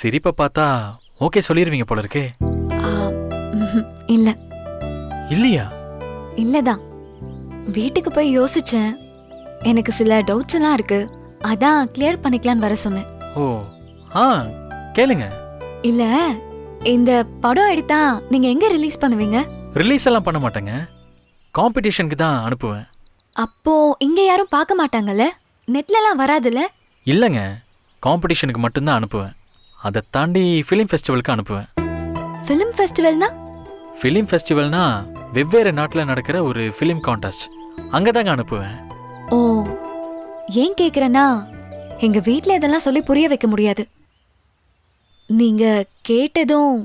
சிரிப்பை பார்த்தா ஓகே சொல்லிடுவீங்க போல இருக்கே. இல்ல. இல்லையா? இல்லதான் வீட்டுக்கு போய் யோசிச்சேன். எனக்கு சில டவுட்ஸ் எல்லாம் இருக்கு. அதான் கிளியர் பண்ணிக்கலான்னு வர சொன்னேன். ஓ ஆ கேளுங்க. இல்ல இந்த படம் எடுத்தா நீங்க எங்க ரிலீஸ் பண்ணுவீங்க? ரிலீஸ் எல்லாம் பண்ண மாட்டேங்க. காம்படிஷனுக்கு தான் அனுப்புவேன். அப்போ இங்க யாரும் பார்க்க மாட்டாங்கல்ல? நெட்ல எல்லாம் வராதுல்ல? இல்லைங்க. காம்படிஷனுக்கு மட்டும்தான் அனுப்புவேன். அதை தாண்டி ஃபிலிம் ஃபெஸ்டிவலுக்கு அனுப்புவேன். ஃபிலிம் ஃபெஸ்டிவல்னா ஃபிலிம் ஃபெஸ்டிவல்னா வெவ்வேறு நாட்டில் நடக்கிற ஒரு ஃபிலிம் கான்டெஸ்ட் அங்கே தாங்க அனுப்புவேன். ஓ ஏன் கேக்குறேன்னா எங்க வீட்ல இதெல்லாம் சொல்லி புரிய வைக்க முடியாது. நீங்க கேட்டதும்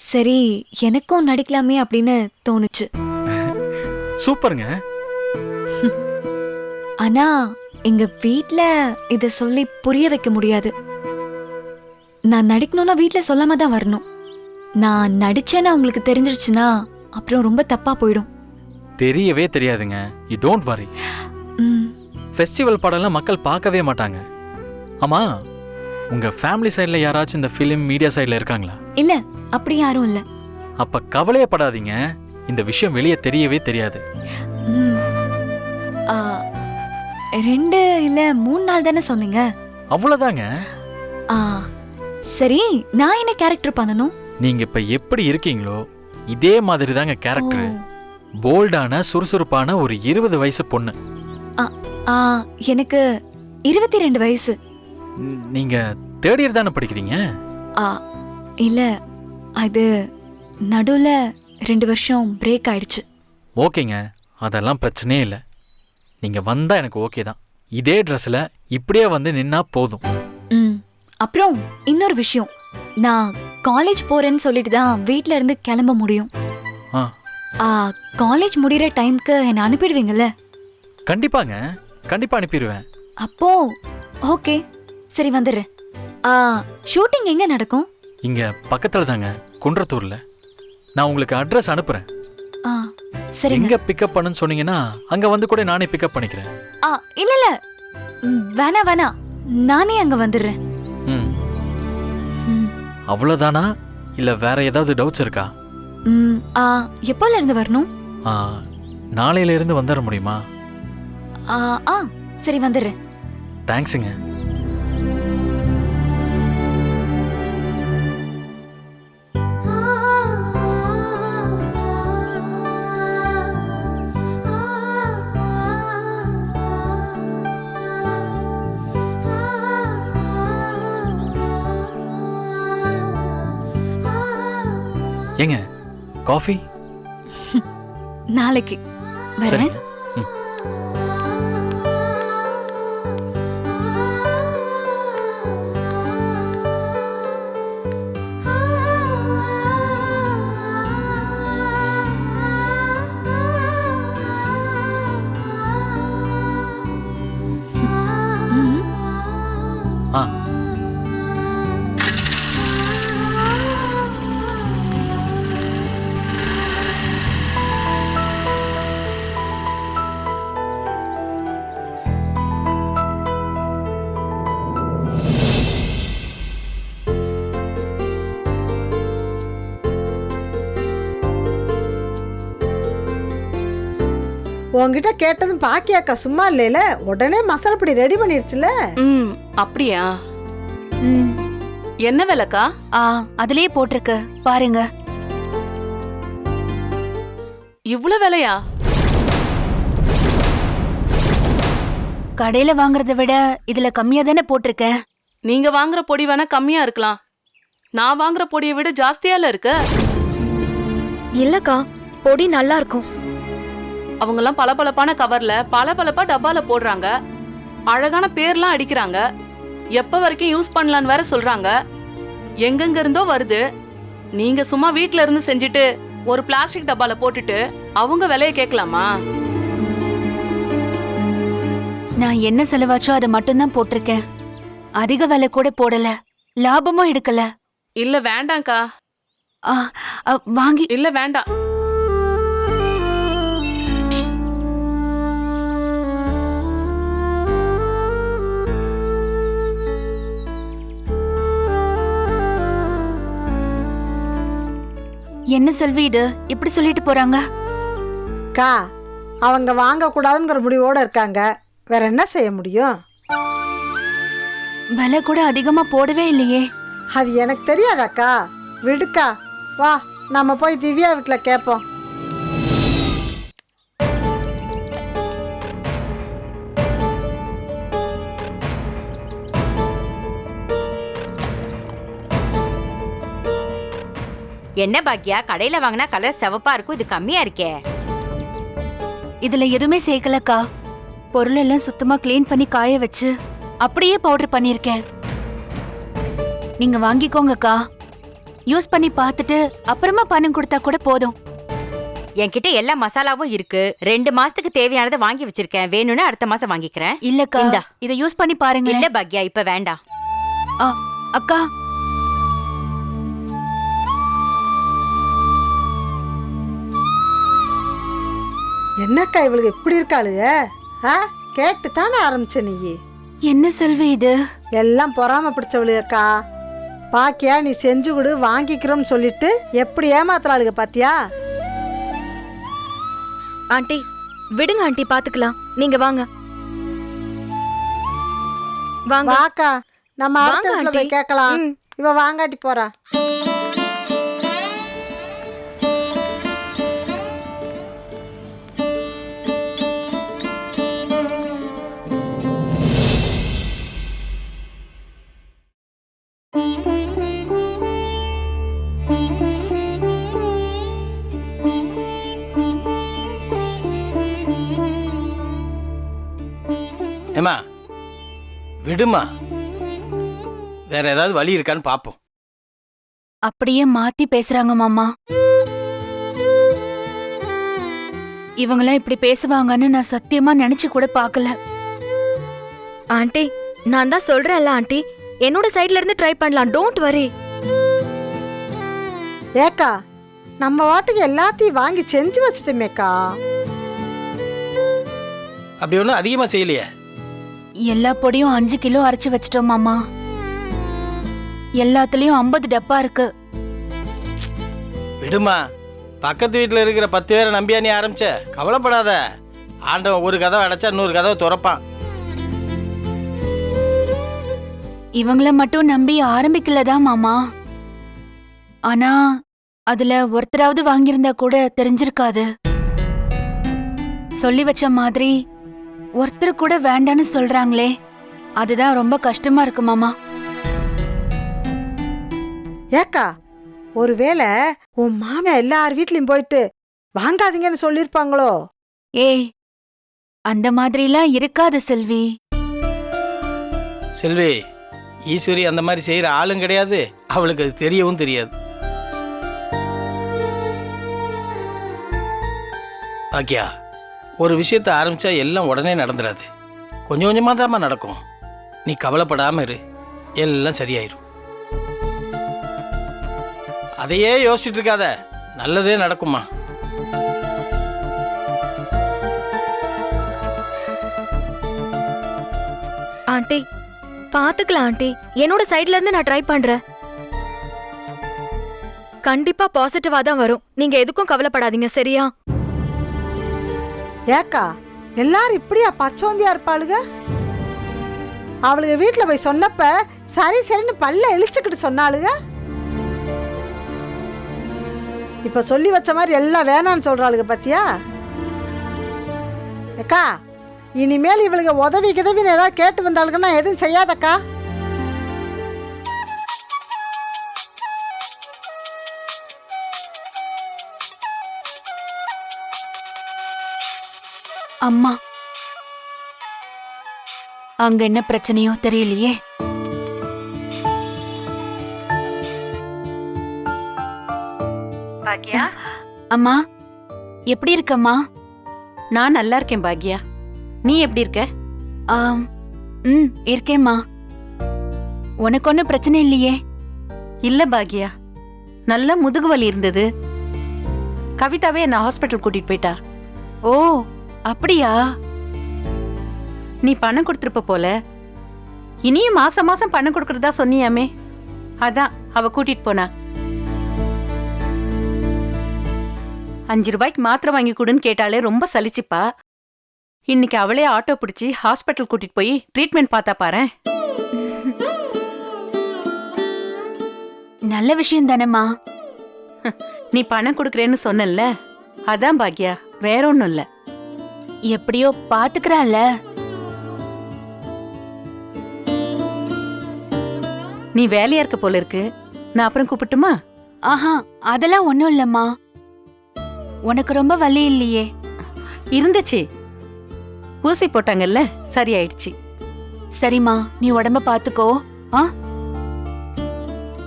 சரி எனக்கும் நடிக்கலாமே அப்படின்னு தோணுச்சு. சூப்பருங்க. ஆனா எங்க வீட்ல இத சொல்லி புரிய வைக்க முடியாது. நான் நடிக்கணும்னா வீட்ல சொல்லாம தான் வரணும். நான் நடிச்சேன்னு அவங்களுக்கு தெரிஞ்சிருச்சுன்னா அப்புறம் ரொம்ப தப்பா போயிடும். தெரியவே தெரியாதுங்க. யூ டோன்ட் வரி ம், ஃபெஸ்டிவல் படம்லாம் மக்கள் பார்க்கவே மாட்டாங்க. ஆமாம் உங்கள் ஃபேமிலி சைடில் யாராச்சும் இந்த ஃபிலிம் மீடியா சைடில் இருக்காங்களா? இல்ல அப்படி யாரும் இல்ல. அப்போ கவலையே படாதீங்க. இந்த விஷயம் வெளியே தெரியவே தெரியாது. ம். ஆ, ரெண்டு இல்ல மூணு நாள் தானே சொன்னீங்க? அவ்வளோதாங்க ஆ. சரி நான் என்ன கேரக்டர் பண்ணணும்? நீங்கள் இப்போ எப்படி இருக்கீங்களோ இதே மாதிரி தாங்க கேரக்டர். போல்டான சுறுசுறுப்பான ஒரு இருபது வயசு பொண்ணு. ஆ எனக்கு இருபத்தி ரெண்டு வயசு நீங்க தேர்ட் இயர் தானே படிக்கிறீங்க? ஆ இல்ல அது நடுவுல ரெண்டு வருஷம் பிரேக் ஆயிடுச்சு. ஓகேங்க அதெல்லாம் பிரச்சனையே இல்லை. நீங்க வந்தா எனக்கு ஓகே தான். இதே ட்ரெஸ்ல இப்படியே வந்து நின்னா போதும். ம். அப்புறம் இன்னொரு விஷயம். நான் காலேஜ் போறேன்னு சொல்லிட்டு தான் வீட்ல இருந்து கிளம்ப முடியும். ஆ. காலேஜ் முடிகிற டைம்க்கு என்னை அனுப்பிடுவீங்கல்ல? கண்டிப்பாங்க. கண்டிப்பா அனுப்பிடுவேன். அப்போ ஓகே சரி வந்துடுறேன். ஆ ஷூட்டிங் எங்க நடக்கும்? இங்க பக்கத்துல தாங்க குன்றத்தூர்ல. நான் உங்களுக்கு அட்ரஸ் அனுப்புறேன். ஆ சரிங்க. எங்க பிக்கப் பண்ணுன்னு சொன்னீங்கன்னா அங்க வந்து கூட நானே பிக்கப் பண்ணிக்கிறேன். ஆ இல்ல இல்ல. ம், வேணா வேணா. நானே அங்க வந்துடுறேன். அவ்வளோதானா இல்ல வேற ஏதாவது டவுட்ஸ் இருக்கா? ம், ஆ எப்போல இருந்து வரணும்? ஆ நாளையில இருந்து வந்துட முடியுமா? ஆ ஆ சரி வந்துடுறேன். தேங்க்ஸுங்க ஏங்க காஃபி? நாளைக்கு. வரேன். உன்கிட்ட கேட்டதும் பாக்கியாக்கா சும்மா இல்லைல உடனே மசாலா பொடி ரெடி பண்ணிருச்சுல? ம் அப்படியா? ம். என்ன விலைக்கா? ஆ அதுலயே போட்டிருக்கு. பாருங்க. இவ்ளோ விலையா? கடையில வாங்குறத விட இதுல கம்மியா தானே போட்டிருக்கேன். நீங்க வாங்குற பொடி வேணா கம்மியா இருக்கலாம். நான் வாங்குற பொடியை விட ஜாஸ்தியால இருக்கு. இல்லக்கா பொடி நல்லா இருக்கும். அவங்கெல்லாம் பளபளப்பான கவர்ல பளபளப்பா டப்பால போடுறாங்க. அழகான பேர்லாம் அடிக்கிறாங்க. எப்ப வரைக்கும் யூஸ் பண்ணலான்னு வேற சொல்றாங்க. எங்கெங்க இருந்தோ வருது. நீங்க சும்மா வீட்ல இருந்து செஞ்சுட்டு ஒரு பிளாஸ்டிக் டப்பால போட்டுட்டு அவங்க விலைய கேட்கலாமா? நான் என்ன செலவாச்சோ அதை மட்டும்தான் போட்டிருக்கேன். அதிக விலை கூட போடல. லாபமும் எடுக்கல. இல்ல வேண்டாம்க்கா. வாங்கி இல்ல வேண்டாம். என்ன செல்வி இது? இப்படி சொல்லிட்டு போறாங்க? அக்கா அவங்க வாங்கக்கூடாதுங்கிற முடிவோடு இருக்காங்க. வேற என்ன செய்ய முடியும்? விலை கூட அதிகமா போடவே இல்லையே. அது எனக்கு தெரியாதாக்கா விடுக்கா வா நம்ம போய் திவ்யா வீட்டில் கேட்போம் என்ன பாக்கியா? கடையில வாங்கினா கலர் சிவப்பா இருக்கும். இது கம்மியா இருக்கே. இதுல எதுவுமே சேர்க்கலக்கா. பொருள் எல்லாம் சுத்தமா க்ளீன் பண்ணி காய வச்சு அப்படியே பவுடர் பண்ணிருக்கேன் நீங்க வாங்கிக்கோங்கக்கா. யூஸ் பண்ணி பார்த்துட்டு அப்புறமா பணம் கொடுத்தா கூட போதும். என்கிட்ட எல்லா மசாலாவும் இருக்கு. ரெண்டு மாசத்துக்கு தேவையானதை வாங்கி வச்சிருக்கேன். வேணும்னு அடுத்த மாசம் வாங்கிக்கிறேன். இல்லக்கா. இந்தா. இத யூஸ் பண்ணி பாருங்க இல்ல பாக்கியா இப்ப வேண்டாம். அக்கா. என்னக்கா இவளுக்கு இப்படி இருக்காளுக? ஆ? கேட்டு தானே ஆரம்பிச்ச நீ என்ன செல்வி இது? எல்லாம் பொறாம பிடிச்சவளுக்கா பாக்கியா நீ செஞ்சு கொடு வாங்கிக்கிறோம்னு சொல்லிட்டு எப்படி ஏமாத்துறாளுக பாத்தியா? ஆண்டி விடுங்க ஆண்டி பாத்துக்கலாம். நீங்க வாங்க. வாங்க. வாக்கா நம்ம அடுத்த. கேட்கலாம். இவ வாங்காட்டி போறா. விடுமா? வேற ஏதாவது வழி இருக்கான்னு பார்ப்போம் அப்படியே மாத்தி பேசுறாங்க மாமா. இவங்களாம் இப்படி பேசுவாங்கன்னு நான் சத்தியமா நினைச்சு கூட பார்க்கல. ஆண்டி நான் தான் சொல்றேன்ல ஆண்டி. என்னோட சைடுல இருந்து ட்ரை பண்ணலாம். டோன்ட் வரி ஏக்கா நம்ம வாட்டுக்கு எல்லாத்தையும் வாங்கி செஞ்சு வச்சுட்டோமேக்கா. அப்படி ஒன்றும் அதிகமாக செய்யலையே? எல்லா பொடியும் அஞ்சு கிலோ அரைச்சு வச்சிட்டோம் மாமா. எல்லாத்துலயும் ஐம்பது டப்பா இருக்கு. விடுமா. பக்கத்து வீட்டில் இருக்கிற பத்து பேரை நம்பியா நீ ஆரம்பிச்ச? கவலைப்படாத. ஆண்டவன் ஒரு கதவை அடைச்சா இன்னொரு கதவை திறப்பான். இவங்கள மட்டும் நம்பி ஆரம்பிக்கலதான் மாமா? ஆனா அதுல ஒருத்தராவது வாங்கியிருந்தா கூட தெரிஞ்சிருக்காது. சொல்லி வச்ச மாதிரி ஒருத்தர் கூட வேண்டான்னு சொல்றாங்களே. அதுதான் ரொம்ப கஷ்டமா இருக்கு மாமா. ஏக்கா ஒருவேளை உன் மாமியா எல்லார் வீட்லயும் போயிட்டு வாங்காதீங்கன்னு சொல்லியிருப்பாங்களோ? ஏய் அந்த மாதிரிலாம் இருக்காது செல்வி. செல்வி ஈஸ்வரி அந்த மாதிரி செய்கிற ஆளும் கிடையாது. அவளுக்கு அது தெரியவும் தெரியாது. பாக்கியா ஒரு விஷயத்தை ஆரம்பிச்சா எல்லாம் உடனே நடந்துடாது கொஞ்சம் கொஞ்சமாக தாம்மா நடக்கும். நீ கவலைப்படாம இரு. எல்லாம் சரியாயிரும். அதையே யோசிச்சுட்டு இருக்காத நல்லதே நடக்குமா ஆண்டி பாத்துக்கலாம் ஆண்டி. என்னோட சைட்ல இருந்து நான் ட்ரை பண்றேன். கண்டிப்பா பாசிட்டிவா தான் வரும். நீங்க எதுக்கும் கவலைப்படாதீங்க சரியா? ஏக்கா எல்லாரும் இப்படியா பச்சோந்தியா இருப்பாளுக? அவளுங்க வீட்டில் போய் சொன்னப்ப சரி சரின்னு பல்ல இழிச்சுக்கிட்டு சொன்னாளுங்க இப்ப சொல்லி வச்ச மாதிரி எல்லாம் வேணான்னு சொல்கிறாளுங்க பார்த்தியா அக்கா இனிமேல் இவளுக்கு உதவி கிதவின்னு ஏதாவது கேட்டு வந்தாளுங்கன்னா எதுவும் செய்யாதக்கா? அம்மா. அங்க என்ன பிரச்சனையோ தெரியலையே. பாக்கியா அம்மா எப்படி இருக்கம்மா? நான் நல்லா இருக்கேன் பாக்கியா நீ எப்படி இருக்க? ஆம் ம் இருக்கேம்மா. உனக்கு ஒன்றும் பிரச்சனை இல்லையே? இல்ல பாக்யா. நல்ல முதுகு வலி இருந்தது. கவிதாவே என்ன ஹாஸ்பிட்டல் கூட்டிட்டு போயிட்டா. ஓ அப்படியா? நீ பணம் கொடுத்துருப்ப போல. இனியும் மாசம் மாசம் பணம் கொடுக்கறதா சொன்னியாமே. அதான் அவ கூட்டிட்டு போனா. அஞ்சு ரூபாய்க்கு மாத்திரை வாங்கி கொடுன்னு கேட்டாலே ரொம்ப சலிச்சுப்பா. இன்னைக்கு அவளே ஆட்டோ பிடிச்சி ஹாஸ்பிட்டல் கூட்டிட்டு போய் ட்ரீட்மெண்ட் பார்த்தா பாரேன். நல்ல விஷயம் தானேம்மா. நீ பணம் கொடுக்குறேன்னு சொன்னல்ல. அதான் பாக்யா வேற ஒண்ணும் இல்ல. எப்படியோ பாத்துக்கறால நீ வேலையா இருக்க போல இருக்கு. நான் அப்புறம் கூப்பிட்டுமா? ஆஹா அதெல்லாம் ஒண்ணும் இல்லம்மா. உனக்கு ரொம்ப வலி இல்லையே. இருந்துச்சு. ஊசி போட்டாங்கல்ல சரியாயிடுச்சு. சரிம்மா நீ உடம்ப பாத்துக்கோ. ஆ?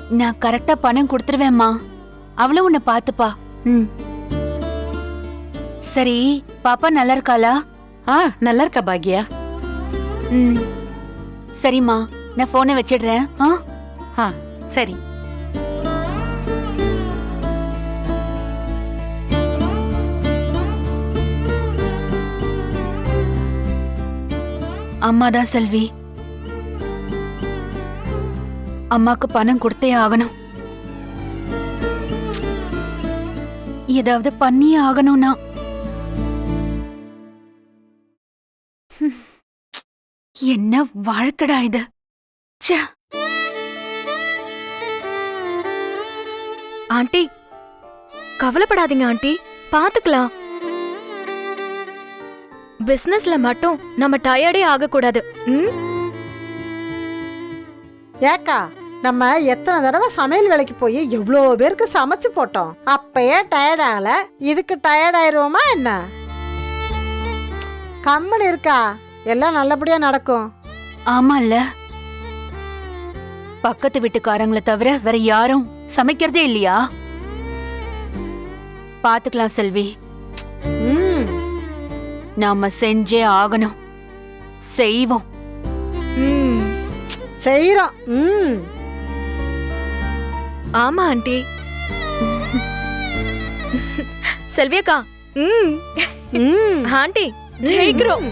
நான் கரெக்டா பணம் கொடுத்துருவேம்மா. அவளும் உன்னை பாத்துப்பா. ம். சரி பாப்பா நல்லா இருக்காளா? ஆ நல்லா இருக்கா பாக்யா? ம். சரிம்மா நான் போனை வச்சிடுறேன். ஆ? ஆ சரி. அம்மா தான் செல்வி. அம்மாக்கு பணம் கொடுத்தே ஆகணும். ஏதாவது பண்ணியே ஆகணும்னா. என்ன வாழ்க்கடா இது? ச்சே. ஆண்டி கவலைப்படாதீங்க ஆண்டி பாத்துக்கலாம். பிசினஸ்ல மட்டும் நம்ம டயர்டே ஆகக்கூடாது ம்? ஏக்கா நம்ம எத்தனை தடவை சமையல் வேலைக்கு போய் எவ்வளோ பேருக்கு சமைச்சு போட்டோம். அப்பயே டயர்ட் ஆகல இதுக்கு டயர்ட் ஆயிருவோமா என்ன? கம்மன் இருக்கா. எல்லாம் நல்லபடியா நடக்கும். ஆமால்ல. பக்கத்து வீட்டுக்காரங்கள தவிர வேற யாரும் சமைக்கிறதே இல்லையா? பாத்துக்கலாம் செல்வி. ம். நாம செஞ்சே ஆகணும். செய்வோம். ம். செய்கிறோம் ம். ஆமா ஆண்டி. செல்வியக்கா ம். ம். ஆண்டி ஜெயிக்கிறோம்.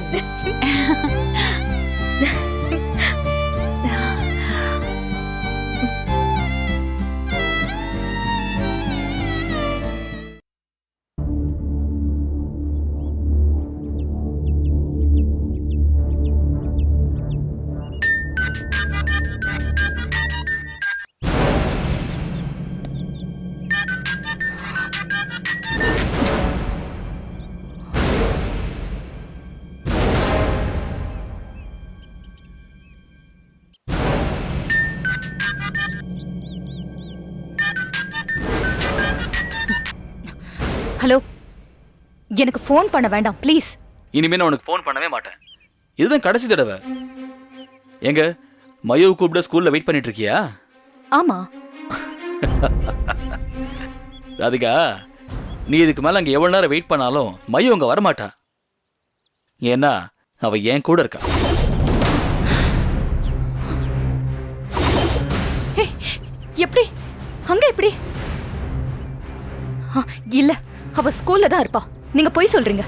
ஹலோ. எனக்கு ஃபோன் பண்ண வேண்டாம் ப்ளீஸ் இனிமே நான் உனக்கு ஃபோன் பண்ணவே மாட்டேன். இதுதான் கடைசி தடவை. எங்க மயோ கூப்பிட ஸ்கூல்ல வெயிட் பண்ணிட்டு இருக்கியா? ஆமா. ராதிகா நீ இதுக்கு மேல அங்க எவ்வளவு நேரம் வெயிட் பண்ணாலும் மயோ அங்க வரமாட்டா. ஏன்னா அவ என் கூட இருக்கா. எப்படி? அங்க எப்படி? இல்ல. அவ ஸ்கூல்ல தான் இருப்பா. நீங்க போய் சொல்றீங்க.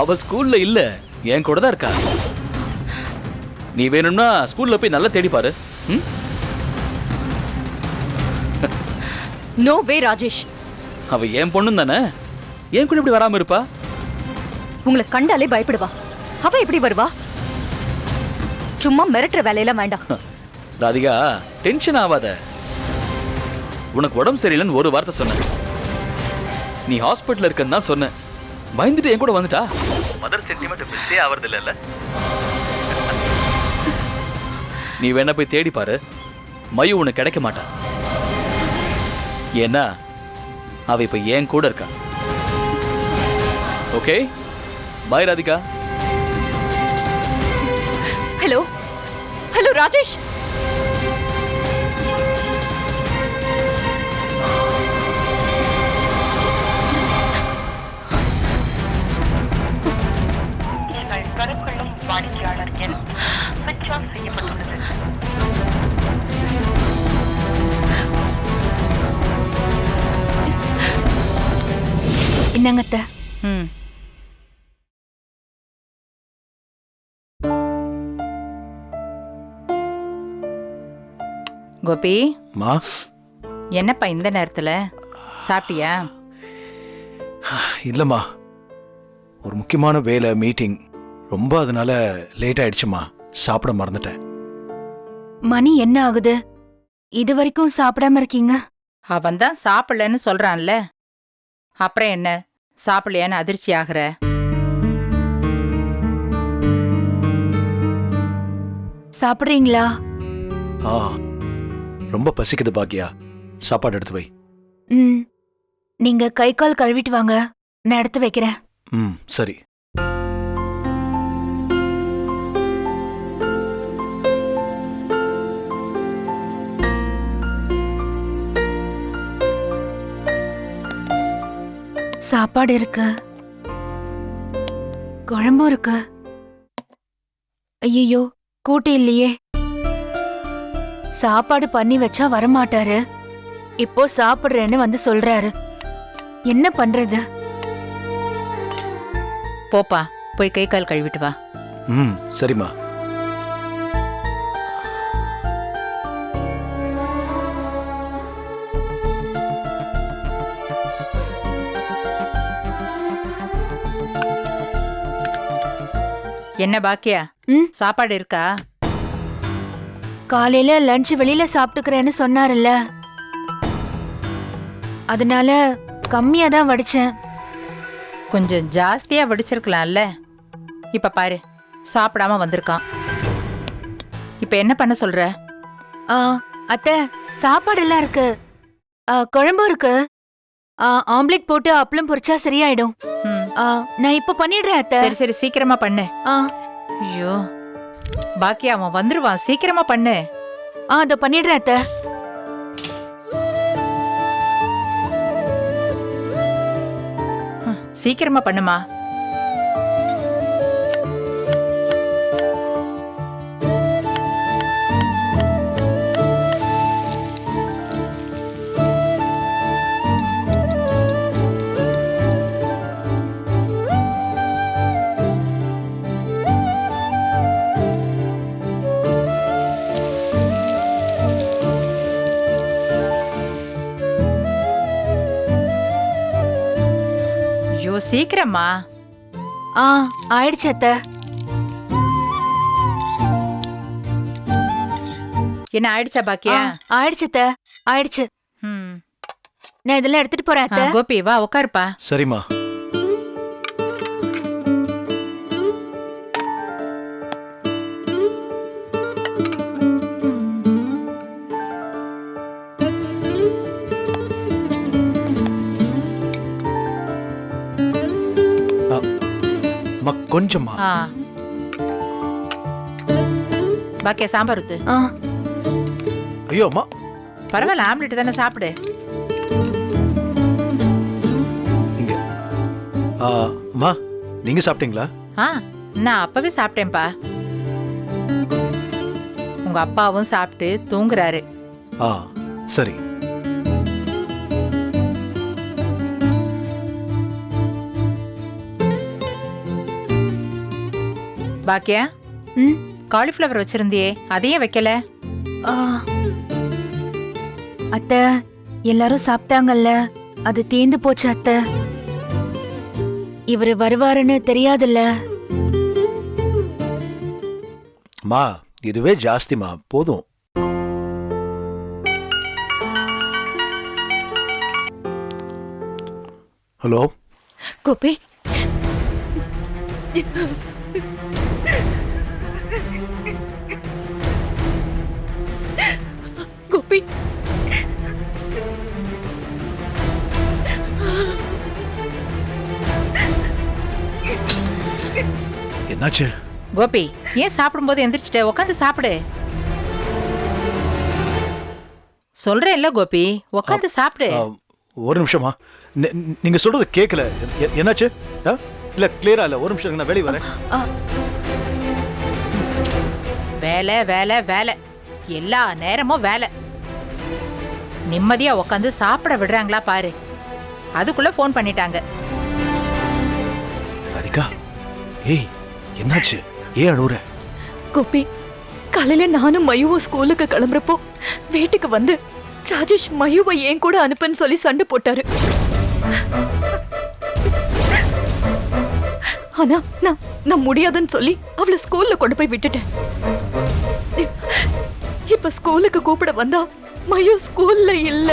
அவ ஸ்கூல்ல இல்ல என் கூட தான் இருக்கா. நீ வேணும்னா ஸ்கூல்ல போய் நல்லா தேடி பாரு? No way Rajesh. அவ என் பொண்ணு தானே? என் கூட இப்படி வராம இருப்பா? உங்களை கண்டாலே பயப்படுவா. அவ எப்படி வருவா? சும்மா மிரட்டுற வேலையெல்லாம் வேண்டாம். ராதிகா டென்ஷன் ஆகாத. உனக்கு உடம்பு சரியில்லைன்னு ஒரு வார்த்தை சொன்னேன். நீ ஹாஸ்பிட்டல் இருக்கன்னு தான் சொன்னேன். பயந்துட்டு என் கூட வந்துட்டா? மதர் சென்டிமெண்ட் மிஸ்ஸே ஆவறது இல்லைல்ல நீ வேணா போய் தேடி பாரு. மயு உனக்கு கிடைக்க மாட்டா. ஏன்னா அவ இப்ப என் கூட இருக்கா. Okay bye Radhika hello hello Rajesh என்னங்கத்த? ம். கோபி. மா. என்னப்பா இந்த நேரத்துல? சாப்பிட்டியா? இல்லைம்மா. ஒரு முக்கியமான வேலை மீட்டிங் ரொம்ப அதனால லேட் ஆயிடுச்சுமா சாப்பிட மறந்துட்டேன். மணி என்ன ஆகுது? இது வரைக்கும் சாப்பிடாம இருக்கீங்க? அவன் தான் சாப்பிடலன்னு சொல்றான்ல. அப்புறம் என்ன? சாப்பிடலையான்னு அதிர்ச்சி ஆகுற. சாப்பிடுறீங்களா? ஆ ரொம்ப பசிக்குது பாக்கியா சாப்பாடு எடுத்து வை. ம் நீங்க கை கால் கழுவிட்டு வாங்க. நான் எடுத்து வைக்கிறேன். ம் சரி. சாப்பாடு இருக்கு. குழம்பும் இருக்கு. ஐயோ கூட்டி இல்லையே. சாப்பாடு பண்ணி வச்சா வரமாட்டாரு. இப்போ சாப்பிடுறேன்னு வந்து சொல்றாரு. என்ன பண்றது? போப்பா போய் கை கால் கழுவிட்டு வா. ம் சரிம்மா. என்ன பாக்கியா? ம்? சாப்பாடு இருக்கா? காலையில லஞ்ச் வெளியில சாப்பிட்டுக்கிறேன்னு சொன்னாருல்ல. அதனால கம்மியா தான் வடிச்சேன். கொஞ்சம் ஜாஸ்தியா வடிச்சிருக்கலாம்ல. இப்ப பாரு சாப்பிடாம வந்திருக்கான். இப்ப என்ன பண்ண சொல்ற? ஆ அத்தை சாப்பாடு எல்லாம் இருக்கு. ஆ, குழம்பும் இருக்கு. ஆ, ஆம்லெட் போட்டு அப்பளம் பொரிச்சா சரியாயிடும். ம், நான் இப்ப பண்ணிடுறேன் அத்தை. சரி சரி சீக்கிரமா பண்ணு. ஆ. ஐயோ பாக்கியா அவன் வந்துருவான். சீக்கிரமா பண்ணு. ஆ அதை பண்ணிடுறேன் அத்தை. சீக்கிரமா பண்ணுமா? சீக்கிரமா. ஆ ஆயிடுச்சு அத்தை. என்ன ஆயிடுச்சா பாக்கியா? ஆயிடுச்சு அத்தை. ஆயிடுச்சு. நான் இதெல்லாம் எடுத்துட்டு போறேன் அத்தை. கோபி வா உட்காருப்பா சரிம்மா. ஆ. பாக்கியா சாம்பார் ஊத்து. ஆ. ஐயோ அம்மா. பரவாயில்ல ஆம்லெட் தானே சாப்பிடு. இங்க. ஆ, அம்மா நீங்க சாப்பிட்டீங்களா? ஆ நான் அப்பவே சாப்பிட்டேன்ப்பா. உங்க அப்பாவும் சாப்பிட்டு தூங்குறாரு. ஆ சரி. பாக்கியா? ம்? காலிஃப்ளவர் வச்சிருந்தியே அதையே வைக்கல. அத்தை எல்லாரும் சாப்பிட்டாங்கல்ல அது தீந்து போச்சு அத்தை. இவரு வருவாருன்னு தெரியாதுல்ல. அம்மா இதுவே ஜாஸ்திமா போதும். ஹலோ? கோபி. கோபி என்னாச்சு? கோபி ஏன் சாப்பிடும்போது எந்திரிச்சிட்ட? உட்காந்து சாப்பிடு. சொல்றேன் இல்ல கோபி உட்காந்து சாப்பிடு. ஒரு நிமிஷமா நீங்க சொல்றது கேட்கல என்னாச்சு? இல்ல கிளியரா இல்ல. ஒரு நிமிஷம் நான் வெளியே வரேன். வேலை வேலை வேலை. எல்லா நேரமும் வேலை. நிம்மதியா உட்காந்து சாப்பிட விடுறாங்களா பாரு. அதுக்குள்ள ஃபோன் பண்ணிட்டாங்க. ராதிகா ஏய் என்னாச்சு? ஏன் அழுவுற? கோபி காலையில நானும் மயுவும் ஸ்கூலுக்கு கிளம்புறப்போ வீட்டுக்கு வந்து ராஜேஷ் மயுவை ஏன் கூட அனுப்புன்னு சொல்லி சண்டை போட்டாரு. ஆனா நான் நான் முடியாதுன்னு சொல்லி அவளை ஸ்கூல்ல கொண்டு போய் விட்டுட்டேன். இப்ப ஸ்கூலுக்கு கூப்பிட வந்தா மயு ஸ்கூல்ல இல்ல.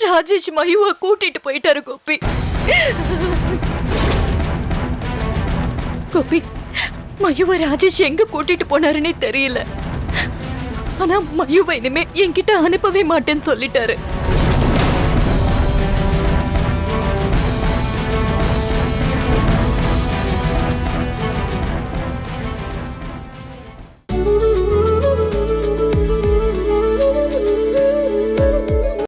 ராஜேஷ் மயுவை கூட்டிட்டு போயிட்டாரு கோபி. கோபி மயுவை ராஜேஷ் எங்க கூட்டிட்டு போனாருன்னே தெரியல. ஆனா மயுவை இனிமே என்கிட்ட அனுப்பவே மாட்டேன்னு சொல்லிட்டாரு.